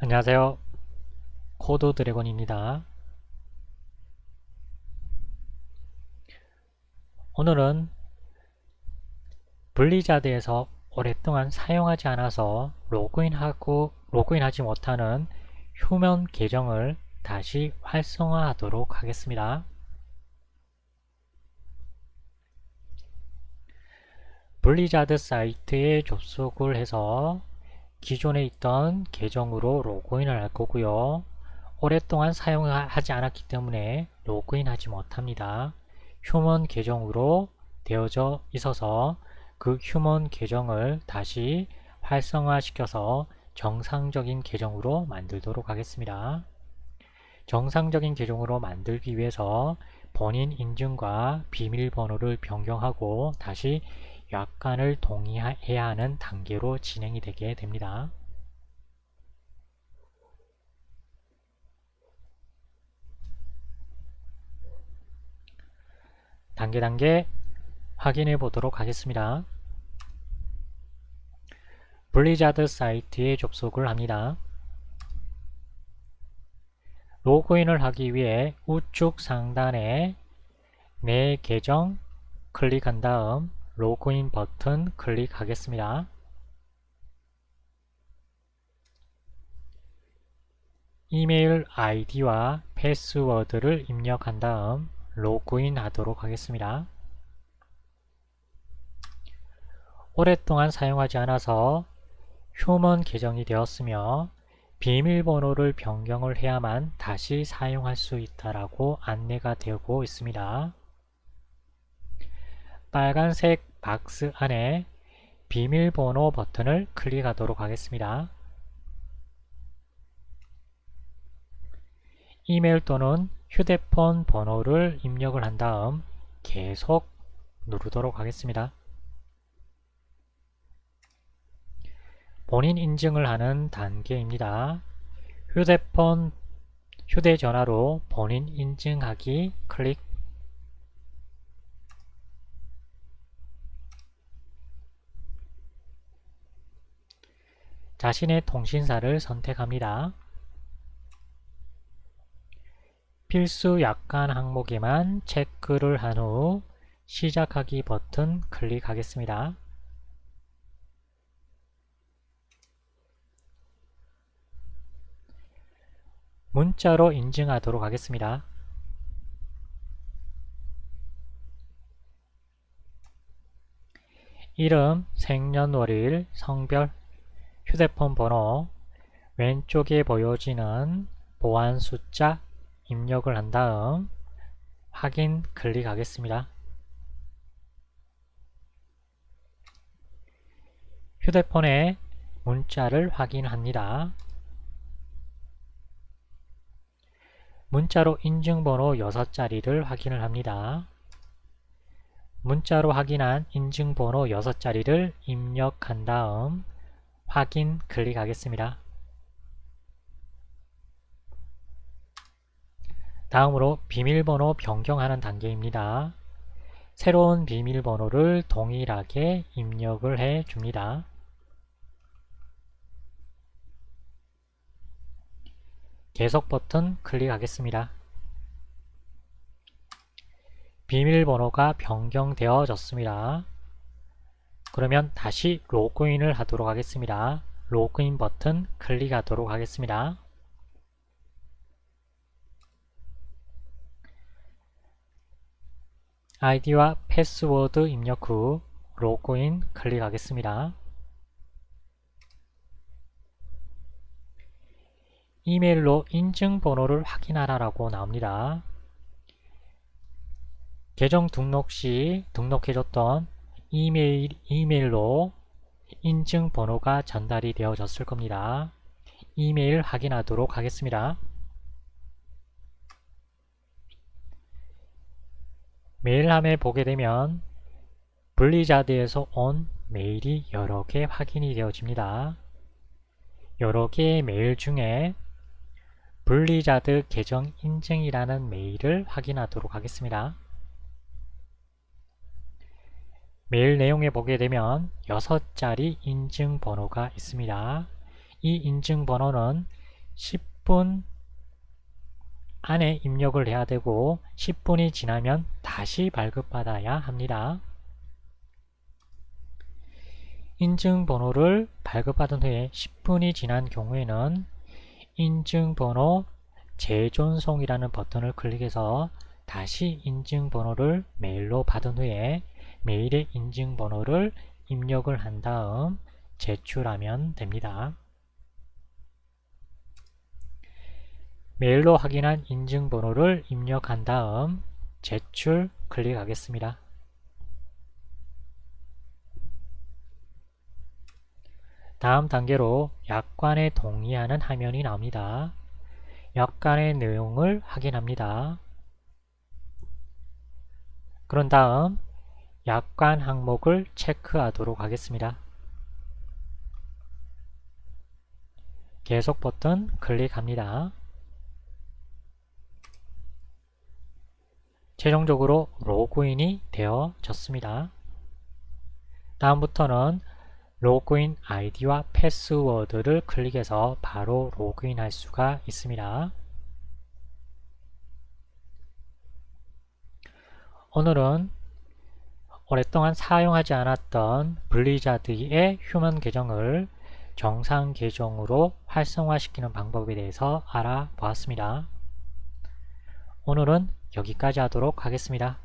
안녕하세요. 코드 드래곤입니다. 오늘은 블리자드에서 오랫동안 사용하지 않아서 로그인하고 로그인하지 못하는 휴먼 계정을 다시 활성화하도록 하겠습니다. 블리자드 사이트에 접속을 해서 기존에 있던 계정으로 로그인을 할 거고요. 오랫동안 사용하지 않았기 때문에 로그인하지 못합니다. 휴먼 계정으로 되어져 있어서 그 휴먼 계정을 다시 활성화시켜서 정상적인 계정으로 만들도록 하겠습니다. 정상적인 계정으로 만들기 위해서 본인 인증과 비밀번호를 변경하고 다시 약관을 동의해야 하는 단계로 진행이 되게 됩니다. 단계 단계 확인해 보도록 하겠습니다. 블리자드 사이트에 접속을 합니다. 로그인을 하기 위해 우측 상단에 내 계정 클릭한 다음 로그인 버튼 클릭하겠습니다. 이메일 아이디와 패스워드를 입력한 다음 로그인 하도록 하겠습니다. 오랫동안 사용하지 않아서 휴먼 계정이 되었으며 비밀번호를 변경을 해야만 다시 사용할 수 있다라고 안내가 되고 있습니다. 빨간색 박스 안에 비밀번호 버튼을 클릭하도록 하겠습니다. 이메일 또는 휴대폰 번호를 입력을 한 다음 계속 누르도록 하겠습니다. 본인 인증을 하는 단계입니다. 휴대폰, 휴대전화로 본인 인증하기 클릭 자신의 통신사를 선택합니다. 필수 약관 항목에만 체크를 한 후 시작하기 버튼 클릭하겠습니다. 문자로 인증하도록 하겠습니다. 이름, 생년월일, 성별, 휴대폰 번호, 왼쪽에 보여지는 보안 숫자 입력을 한 다음 확인 클릭하겠습니다. 휴대폰에 문자를 확인합니다. 문자로 인증번호 6자리를 확인을 합니다. 문자로 확인한 인증번호 6자리를 입력한 다음 확인 클릭하겠습니다. 다음으로 비밀번호 변경하는 단계입니다. 새로운 비밀번호를 동일하게 입력을 해 줍니다. 계속 버튼 클릭하겠습니다. 비밀번호가 변경되어졌습니다. 그러면 다시 로그인을 하도록 하겠습니다. 로그인 버튼 클릭하도록 하겠습니다. 아이디와 패스워드 입력 후 로그인 클릭하겠습니다. 이메일로 인증번호를 확인하라라고 나옵니다. 계정 등록 시 등록해줬던 이메일, 이메일로 인증 번호가 전달이 되어졌을 겁니다. 이메일 확인하도록 하겠습니다. 메일함에 보게 되면 블리자드에서 온 메일이 여러 개 확인이 되어집니다. 여러 개의 메일 중에 블리자드 계정 인증이라는 메일을 확인하도록 하겠습니다. 메일 내용에 보게 되면 6자리 인증번호가 있습니다. 이 인증번호는 10분 안에 입력을 해야 되고 10분이 지나면 다시 발급받아야 합니다. 인증번호를 발급받은 후에 10분이 지난 경우에는 인증번호 재존송이라는 버튼을 클릭해서 다시 인증번호를 메일로 받은 후에 메일의 인증번호를 입력을 한 다음 제출하면 됩니다. 메일로 확인한 인증번호를 입력한 다음 제출 클릭하겠습니다. 다음 단계로 약관에 동의하는 화면이 나옵니다. 약관의 내용을 확인합니다. 그런 다음 약관 항목을 체크하도록 하겠습니다. 계속 버튼 클릭합니다. 최종적으로 로그인이 되어졌습니다. 다음부터는 로그인 아이디와 패스워드를 클릭해서 바로 로그인할 수가 있습니다. 오늘은 오랫동안 사용하지 않았던 블리자드의 휴먼 계정을 정상 계정으로 활성화시키는 방법에 대해서 알아보았습니다. 오늘은 여기까지 하도록 하겠습니다.